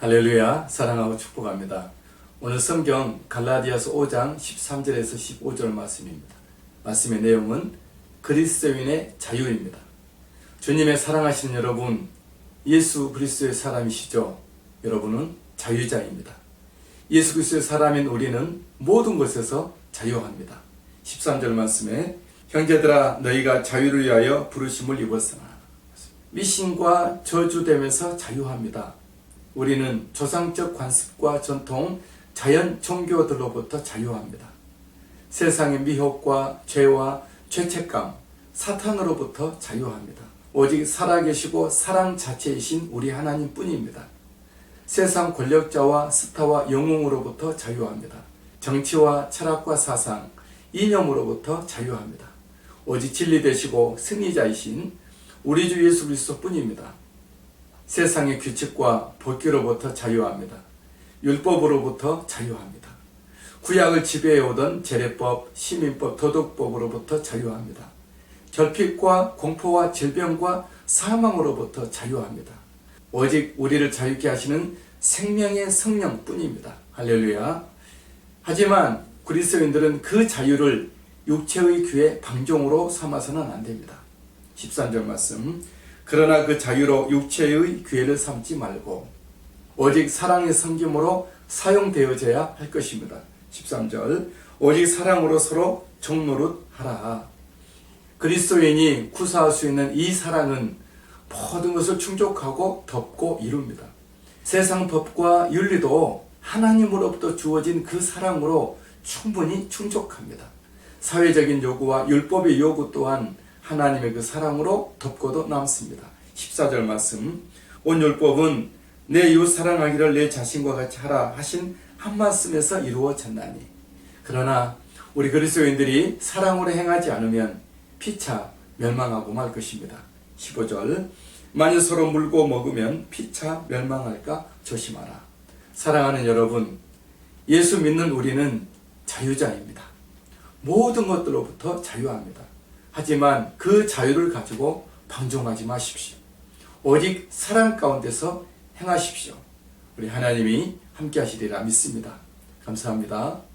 할렐루야 사랑하고 축복합니다. 오늘 성경 갈라디아서 5장 13절에서 15절 말씀입니다. 말씀의 내용은 그리스도인의 자유입니다. 주님의 사랑하시는 여러분, 예수 그리스도의 사람이시죠? 여러분은 자유자입니다. 예수 그리스도의 사람인 우리는 모든 것에서 자유합니다. 13절 말씀에 형제들아 너희가 자유를 위하여 부르심을 입었으나 미신과 저주되면서 자유합니다. 우리는 조상적 관습과 전통, 자연 종교들로부터 자유합니다. 세상의 미혹과 죄와 죄책감, 사탄으로부터 자유합니다. 오직 살아계시고 사랑 자체이신 우리 하나님 뿐입니다. 세상 권력자와 스타와 영웅으로부터 자유합니다. 정치와 철학과 사상, 이념으로부터 자유합니다. 오직 진리 되시고 승리자이신 우리 주 예수 그리스도 뿐입니다. 세상의 규칙과 법규로부터 자유합니다. 율법으로부터 자유합니다. 구약을 지배해오던 재래법, 시민법, 도덕법으로부터 자유합니다. 결핍과 공포와 질병과 사망으로부터 자유합니다. 오직 우리를 자유케 하시는 생명의 성령 뿐입니다. 할렐루야. 하지만 그리스도인들은 그 자유를 육체의 귀의 방종으로 삼아서는 안 됩니다. 13절 말씀. 그러나 그 자유로 육체의 기회를 삼지 말고 오직 사랑의 섬김으로 사용되어져야 할 것입니다. 13절 오직 사랑으로 서로 정노릇 하라. 그리스도인이 구사할 수 있는 이 사랑은 모든 것을 충족하고 덮고 이룹니다. 세상 법과 윤리도 하나님으로부터 주어진 그 사랑으로 충분히 충족합니다. 사회적인 요구와 율법의 요구 또한 하나님의 그 사랑으로 덮고도 남습니다. 14절 말씀. 온 율법은 내 이웃 사랑하기를 내 자신과 같이 하라 하신 한 말씀에서 이루어졌나니. 그러나 우리 그리스도인들이 사랑으로 행하지 않으면 피차 멸망하고 말 것입니다. 15절. 만일 서로 물고 먹으면 피차 멸망할까 조심하라. 사랑하는 여러분, 예수 믿는 우리는 자유자입니다. 모든 것들로부터 자유합니다. 하지만 그 자유를 가지고 방종하지 마십시오. 오직 사랑 가운데서 행하십시오. 우리 하나님이 함께 하시리라 믿습니다. 감사합니다.